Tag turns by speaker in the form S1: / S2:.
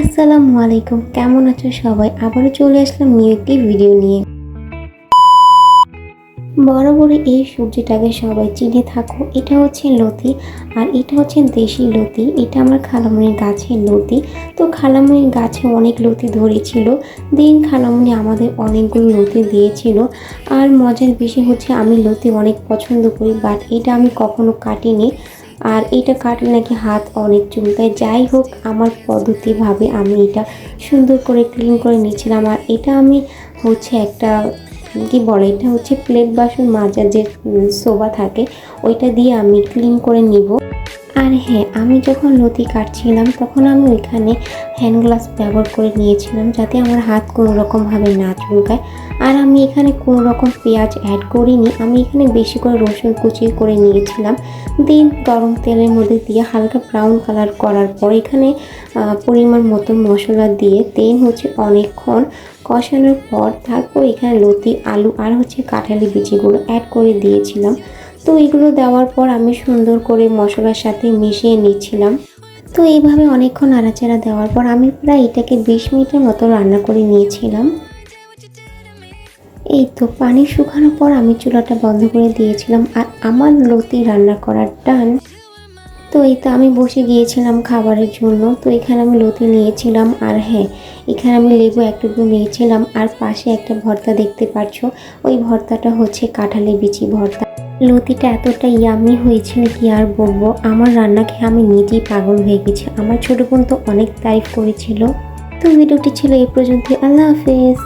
S1: আসসালামু আলাইকুম। কেমন আছো সবাই? আবারও চলে আসলাম নিউ একটি ভিডিও নিয়ে। বরাবরই এই সবজিটাকে সবাই চিনে থাকো। এটা হচ্ছে লতি আর এটা হচ্ছে দেশি লতি। এটা আমার খালামুনির গাছের লতি। তো খালামুনির গাছে অনেক লতি ধরেছিল। দিন খালামুনি আমাদের অনেকগুলো লতি দিয়েছিল। আর মজার বিষয় হচ্ছে আমি লতি অনেক পছন্দ করি বাট এটা আমি কখনো কাটিনি। আর এটা কাটলে নাকি হাত অনেক চুলকায়। যাই হোক, আমার পদ্ধতিভাবে আমি এটা সুন্দর করে ক্লিন করে নিয়েছিলাম। আর এটা আমি হচ্ছে একটা, কি বলে, এটা হচ্ছে প্লেট বাসন মাজার যে সোবা থাকে, ওইটা দিয়ে আমি ক্লিন করে নিব। আর হ্যাঁ আমি যখন লতি কাটছিলাম, তখন আমি ওইখানে হ্যান্ড গ্লাভস ব্যবহার করে নিয়েছিলাম যাতে আমার হাত কোনো রকমভাবে না চুলকায়। আর আমি এখানে কোনো রকম পেঁয়াজ অ্যাড করিনি। আমি এখানে বেশি করে রসুন কুচি করে নিয়েছিলাম। দিন গরম তেলের মধ্যে দিয়ে হালকা ব্রাউন কালার করার পর এখানে পরিমাণ মতো মশলা দিয়ে তেল হচ্ছে অনেকক্ষণ কষানোর পর তারপর এখানে লতি, আলু আর হচ্ছে কাঁঠালি বিচিগুলো অ্যাড করে দিয়েছিলাম। তো এগুলো দেওয়ার পর আমি সুন্দর করে মশলার সাথে মিশিয়ে নিচ্ছিলাম। তো এইভাবে অনেকক্ষণ নাড়াচাড়া দেওয়ার পর আমি প্রায় এটাকে বিশ মিনিটের মতো রান্না করে নিয়েছিলাম। এই তো পানি শুকানোর পর আমি চুলাটা বন্ধ করে দিয়েছিলাম আর আমার লতি রান্না করার ডান তো এই তো আমি বসে গিয়েছিলাম খাবারের জন্য। তো এখানে আমি লতি নিয়েছিলাম আর হ্যাঁ এখানে আমি লেবু একটুকু নিয়েছিলাম আর পাশে একটা ভর্তা দেখতে পাচ্ছ। ওই ভর্তাটা হচ্ছে কাঁঠালি বিচি ভর্তা। লতিটা এতটা ইয়ামি হয়েছিল কি আর বলব? আমার রান্না খেয়ে আমি নিজেই পাগল হয়ে গেছি। আমার ছোটো বোন তো অনেক তারিফ করেছিল। তো ভিডিওটি ছিল এই পর্যন্ত আল্লাহ হাফেজ।